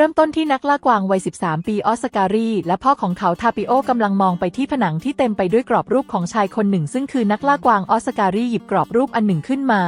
เริ่มต้นที่นักล่ากวางวัย 13 ปีออสการี และพ่อของเขาทาปิโอกำลังมองไปที่ผนังที่เต็มไปด้วยกรอบรูปของชายคนหนึ่ง ซึ่งคือนักล่ากวางออสการีหยิบกรอบรูปอันหนึ่งขึ้นมา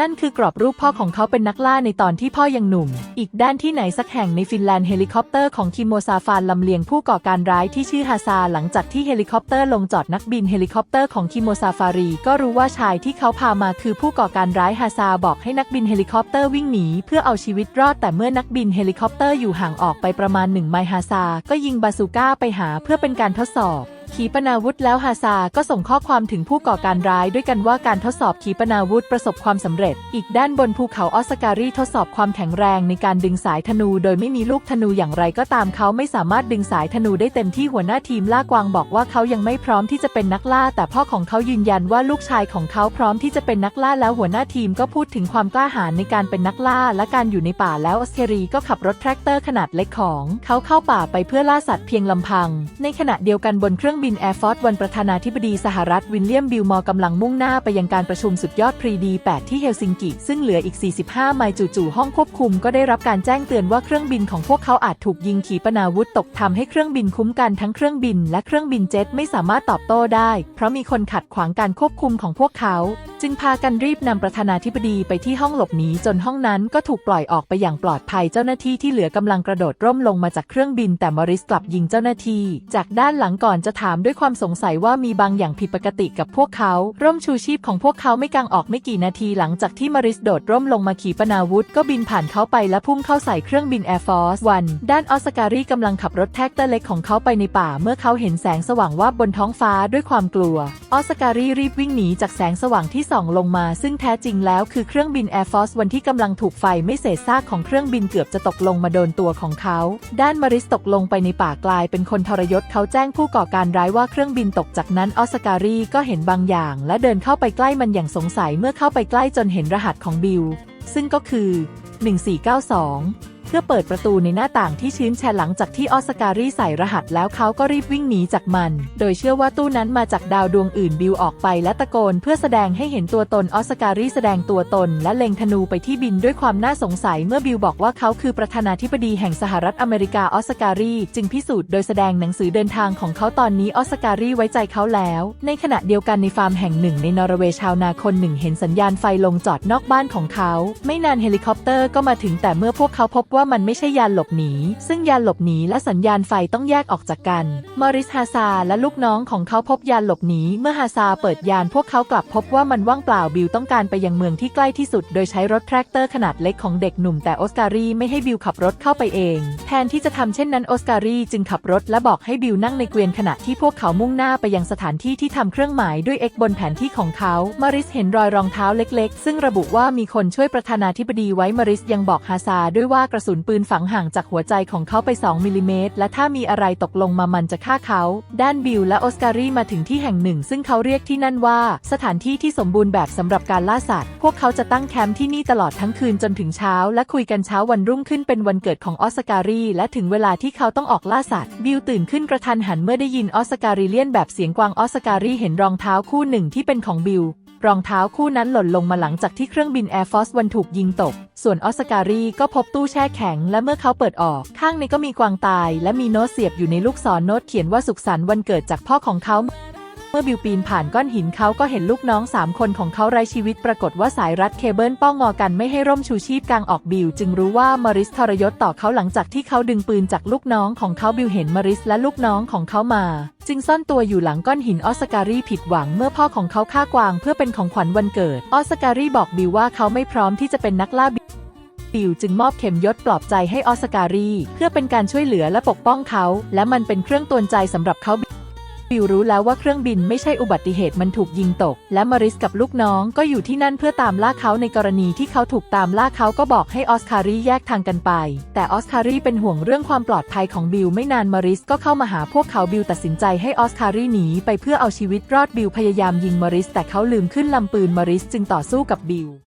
นั่นคือกรอบรูปพ่อของเขาเป็นนักล่าในตอนที่พ่อยังหนุ่ม อีกด้านที่ไหนสักแห่งในฟินแลนด์เฮลิคอปเตอร์ของคิโมซาฟานลำเลียงผู้ก่อการร้ายที่ชื่อฮาซาหลังจากที่เฮลิคอปเตอร์ลงจอดนักบินเฮลิคอปเตอร์ของคิโมซาฟารี ก็รู้ว่าชายที่เขาพามาคือผู้ก่อการร้ายฮาซาบอกให้นักบินเฮลิคอปเตอร์วิ่งหนีเพื่อเอาชีวิตรอดแต่เมื่อนักบินเฮลิคอปเตอร์อยู่ห่างออกไปประมาณหนึ่งไมล์ฮาซาก็ยิงบาซูก้าไปหาเพื่อเป็นการทดสอบ ขีปนาวุธแล้วฮาซาก็ส่งข้อความถึงผู้ก่อการร้ายด้วยกันว่าการทดสอบขีปนาวุธประสบความสำเร็จ อีกด้านบนภูเขาออสการีทดสอบความแข็งแรงในการดึงสายธนูโดยไม่มีลูกธนูอย่างไรก็ตามเขาไม่สามารถดึงสายธนูได้เต็มที่หัวหน้าทีมล่ากวางบอกว่าเขายังไม่พร้อมที่จะเป็นนักล่า แต่พ่อของเขายืนยันว่าลูกชายของเขาพร้อมที่จะเป็นนักล่าแล้วหัวหน้าทีมก็พูดถึงความกล้าหาญในการเป็นนักล่า และการอยู่ในป่าแล้วออสเทรีก็ขับรถแทรกเตอร์ขนาดเล็กของ เขาเข้าป่าไปเพื่อล่าสัตว์เพียงลำพัง ในขณะเดียวกันบนเครื่องบินแอร์ฟอร์วันประธานาธิบดีสหรัฐวินเลียมบิลมอร์กำลังมุ่งหน้าไปยังการประชุมสุดยอดพรีดี8ที่เฮลซิงกิ ซึ่งเหลืออีก 45 ไมล์จู่ๆห้องควบคุมก็ได้รับการแจ้งเตือนว่าเครื่องบินของพวกเขาอาจถูกยิงขีปนาวุธตกทำให้เครื่องบินคุ้มกันทั้งเครื่องบินและเครื่องบินเจ็ตไม่สามารถตอบโต้ได้ เพราะมีคนขัดขวางการควบคุมของพวกเขาจึงพากันรีบนำประธานาธิบดีไปที่ห้องหลบหนีจนห้องนั้นก็ถูกปล่อยออกไปอย่างปลอดภัยเจ้าหน้าที่ที่เหลือกำลังกระโดดร่มลงมาจากเครื่องบินแต่มอริสกลับยิงเจ้าหน้าที่ จากด้านหลังก่อนจะถามด้วยความสงสัยว่ามีบางอย่างผิดปกติกับพวกเขา ร่มชูชีพของพวกเขาไม่กางออกไม่กี่นาทีหลังจากที่มอริสโดดร่มลงมาขีปนาวุธ ก็บินผ่านเขาไปและพุ่งเข้าใส่เครื่องบิน Air Force One ด้านออสการีกำลังขับรถแท็กเตอร์เล็กของเขาไปในป่า เมื่อเขาเห็นแสงสว่างวาบบนท้องฟ้าด้วยความกลัวออสการีรีบวิ่งหนีจากแสงสว่างที่ส่องลงมาซึ่งแท้จริงแล้วคือเครื่องบิน Air Force One ที่กำลังถูกไฟไม่เศษซากของเครื่องบินเกือบจะตกลงมาโดนตัวของเขา ด้านมอริสตกลงไปในป่ากลายเป็นคนทรยศเขาแจ้งผู้ก่อการร้ายว่าเครื่องบินตกจากนั้นออสการีก็เห็นบางอย่าง และเดินเข้าไปใกล้มันอย่างสงสัยเมื่อเข้าไปใกล้จนเห็นรหัสของบิลซึ่งก็คือ 1492 เพื่อเปิดประตูในหน้าต่างที่ชื้นแฉะหลังจากที่ออสการีใส่รหัสแล้วเขาก็รีบวิ่งหนีจากมัน โดยเชื่อว่าตู้นั้นมาจากดาวดวงอื่นบิลออกไปและตะโกน เพื่อแสดงให้เห็นตัวตนออสการีแสดงตัวตน และเล็งธนูไปที่บินด้วยความน่าสงสัยเมื่อบิลบอกว่าเขาคือประธานาธิบดีแห่งสหรัฐอเมริกาออสการีจึงพิสูจน์โดยแสดงหนังสือเดินทางของเขาตอนนี้ออสการีไว้ใจเขาแล้ว ในขณะเดียวกันในฟาร์มแห่งหนึ่งในนอร์เวย์ชาวนาคนหนึ่งเห็นสัญญาณไฟลงจอดนอกบ้านของเขา ไม่นานเฮลิคอปเตอร์ก็มาถึงแต่เมื่อพวกเขาพบว่ามันไม่ใช่ยานหลบหนี ซึ่งยานหลบหนีและสัญญาณไฟต้องแยกออกจากกัน มอริสฮาซาและลูกน้องของเขาพบยานหลบหนีเมื่อฮาซาเปิดยานพวกเขากลับพบว่ามันว่างเปล่าบิลต้องการไปยังเมืองที่ใกล้ที่สุด โดยใช้รถแทรกเตอร์ขนาดเล็กของเด็กหนุ่มแต่ออสการีไม่ให้บิลขับรถเข้าไปเอง แทนที่จะทำเช่นนั้นออสการีจึงขับรถและบอกให้บิลนั่งในเกวียนขณะที่พวกเขามุ่งหน้าไปยังสถานที่ที่ทำเครื่องหมายด้วย X บนแผนที่ของเขา มอริสเห็นรอยรองเท้าเล็ก ๆ ซึ่งระบุว่ามีคนช่วยประธานาธิบดีไว้มอริสยังบอกฮาซาด้วยว่ากระสุนปืนฝังห่างจากหัวใจของเขาไป 2 มิลลิเมตร และถ้ามีอะไรตกลงมามันจะฆ่าเขา ด้านบิลและออสการีมาถึงที่แห่งหนึ่ง ซึ่งเขาเรียกที่นั่นว่า สถานที่ที่สมบูรณ์แบบสำหรับการล่าสัตว์ พวกเขาจะตั้งแคมป์ที่นี่ตลอดทั้งคืนจนถึงเช้า และคุยกันเช้าวันรุ่งขึ้นเป็นวันเกิดของออสการีและถึงเวลาที่เขาต้องออกล่าสัตว์ บิลตื่นขึ้นกระทันหันเมื่อได้ยินออสการีเลียนแบบเสียงกวางออสการีเห็นรองเท้าคู่หนึ่งที่เป็นของบิล รองเท้าคู่นั้นหล่นลงมาหลังจากที่เครื่องบิน Air Force วันถูกยิงตก ส่วนออสการีก็พบตู้แช่แข็ง และเมื่อเขาเปิดออก ข้างในก็มีกวางตาย และมีโน้ตเสียบอยู่ในลูกศรโน้ตเขียนว่าสุขสันต์วันเกิดจากพ่อของเขา มื่อบิลปีนผ่านก้อนหินเขาก็เห็นลูกน้องสามคนของเขาไร้ชีวิตปรากฏว่าสายรัดเคเบิลป้องงอกันไม่ให้ร่มชูชีพกลางออกบิลจึงรู้ว่ามอริสทรยศต่อเขาหลังจากที่เขาดึงปืนจากลูกน้องของเขาบิลเห็นมอริสและลูกน้องของเขามา จึงซ่อนตัวอยู่หลังก้อนหินออสการีผิดหวังเมื่อพ่อของเขาฆ่ากวางเพื่อเป็นของขวัญวันเกิด ออสการีบอกบิลว่าเขาไม่พร้อมที่จะเป็นนักล่าบิลบิลจึงมอบเข็มยศปลอบใจให้ออสการีเพื่อเป็นการช่วยเหลือและปกป้องเขา และมันเป็นเครื่องตือนใจสำหรับเขา บิลรู้แล้วว่าเครื่องบินไม่ใช่อุบัติเหตุมันถูกยิงตก และมอริสกับลูกน้องก็อยู่ที่นั่นเพื่อตามล่าเขาในกรณีที่เขาถูกตามล่าเขาก็บอกให้ออสการีแยกทางกันไป แต่ออสการีเป็นห่วงเรื่องความปลอดภัยของบิลไม่นานมอริสก็เข้ามาหาพวกเขาบิลตัดสินใจให้ออสการีหนีไปเพื่อเอาชีวิตรอดบิลพยายามยิงมอริสแต่เขาลืมขึ้นลำปืนมอริสจึงต่อสู้กับบิล